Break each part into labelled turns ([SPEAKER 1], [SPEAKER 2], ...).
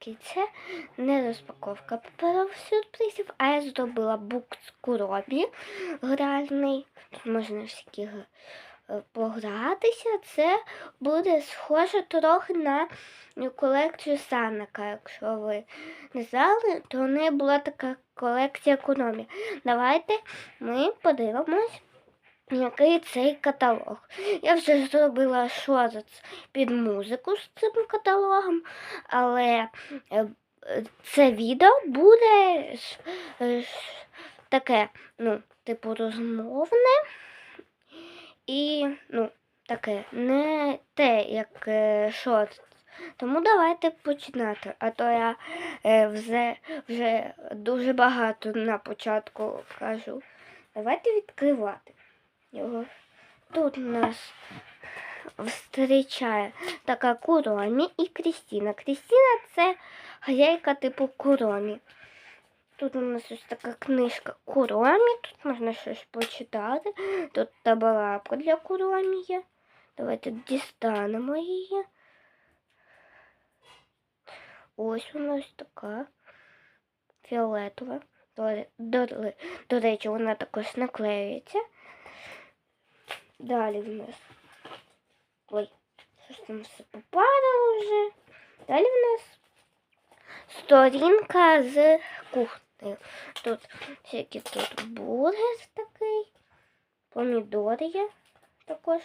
[SPEAKER 1] Це не розпаковка паперових сюрпризів, а я зробила бук з куробі гральний. Тут можна всякі е, погратися. Це буде схоже трохи на колекцію Санника. Якщо ви не знали, то в неї була така колекція економії. Давайте ми подивимось. Який цей каталог? Я вже зробила шорт під музику з цим каталогом, але е, це відео буде таке, ну, типу, розмовне і, ну, таке, не те, як е, шорт. Тому давайте починати. А то я е, вже, вже дуже багато на початку кажу. Давайте відкривати його. Тут у нас зустрічає така Куромі і Крістіна. Крістіна це хазяйка типу Куромі. Тут у нас ось така книжка Куромі, тут можна щось почитати. Тут табалапка для Куромі є. Давайте дістанемо її. Ось вона ось така фіолетова. До, до, до речі, вона також наклеюється. Далі в нас. Ой, що ж там все попадало вже. Далі в нас сторінка з кухнею. Тут всякі тут бургер такий, помідори є також.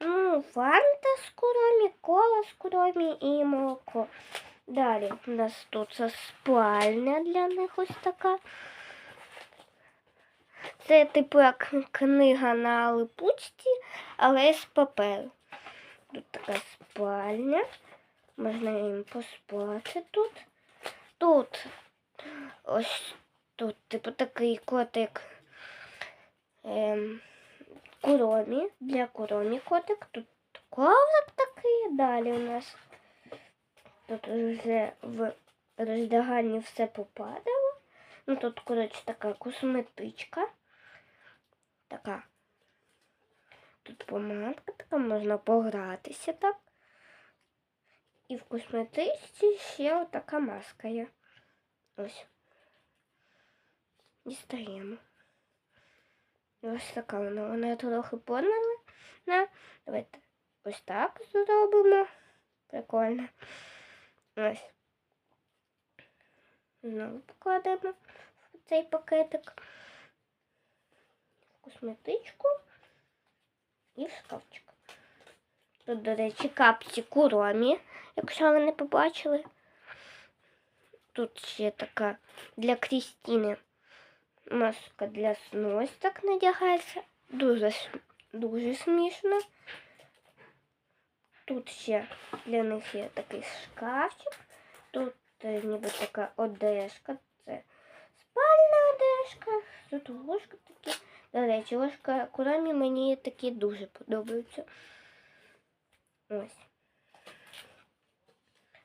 [SPEAKER 1] Ну, фанта з куромі, кола з куромі і молоко. Далі у нас тут спальня для них ось така. Це типу як книга на липучці, але з паперу. Тут така спальня. Можна їм поспати тут. Тут ось тут, типу, такий котик ем, куромі, для куромі котик. Тут коврик такий, далі у нас. Тут вже в роздяганні все попадало. Ну тут, коротше, така косметичка. Така. Тут помадка така, можна погратися так. І в косметичці ще така маска є. Ось. Дістаємо. Ось така вона. Вона трохи померла. Давайте ось так зробимо. Прикольно. Ось. Знову покладемо в цей пакетик. Косметичку і шкафчик. Тут, до речі, капці куромі, якщо ви не побачили. Тут ще така для Крістіни маска для сну так надягається. Дуже, дуже смішно. Тут ще для них є такий шкафчик. Тут е, ніби така одежка. Це спальна одежка. Тут ложка такі. До речі, ложка курамі мені такі дуже подобаються. Ось.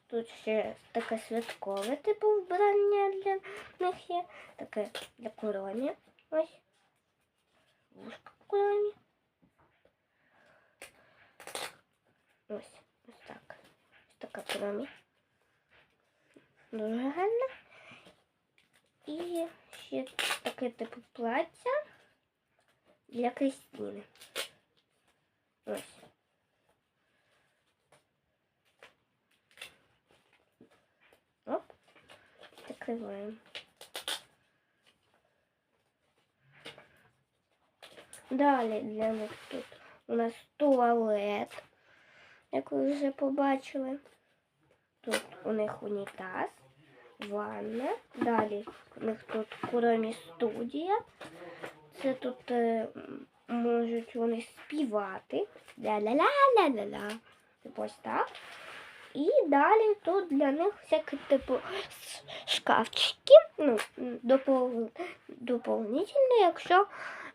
[SPEAKER 1] Тут ще таке святкове типу вбрання для них є. Таке для курамі. Ось. Вушка курамі. Ось. Ось так. Ось така курамі. Дуже гарна. І ще таке типу плаття для Кристини. Ось. Оп. Закриваємо. Далі для них тут у нас туалет, як ви вже побачили. Тут у них унітаз, ванна. Далі у них тут куромі студія. Це тут е, можуть вони співати. Ля-ля-ля-ля-ля-ля. Типу ось так. І далі тут для них всякі типу шкафчики, ну, м, допол... доповнительні, якщо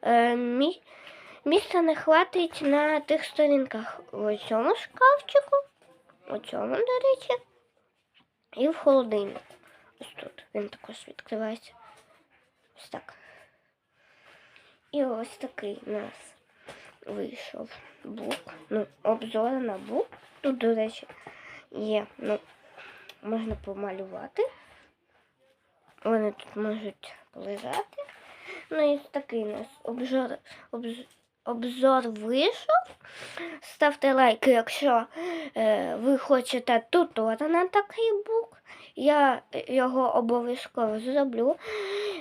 [SPEAKER 1] е, мі... місця не хватить на тих сторінках. У цьому шкафчику, у цьому, до речі, і в холодильник. Ось тут він також відкривається. Ось так. І ось такий у нас вийшов бук. Ну, обзор на бук. Тут, до речі, є, ну, можна помалювати. Вони тут можуть лежати. Ну і такий у нас обзор, обз- обзор вийшов. Ставте лайки, якщо е, ви хочете тутора на такий бук. Я його обов'язково зроблю.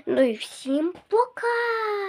[SPEAKER 1] Ну і всім пока!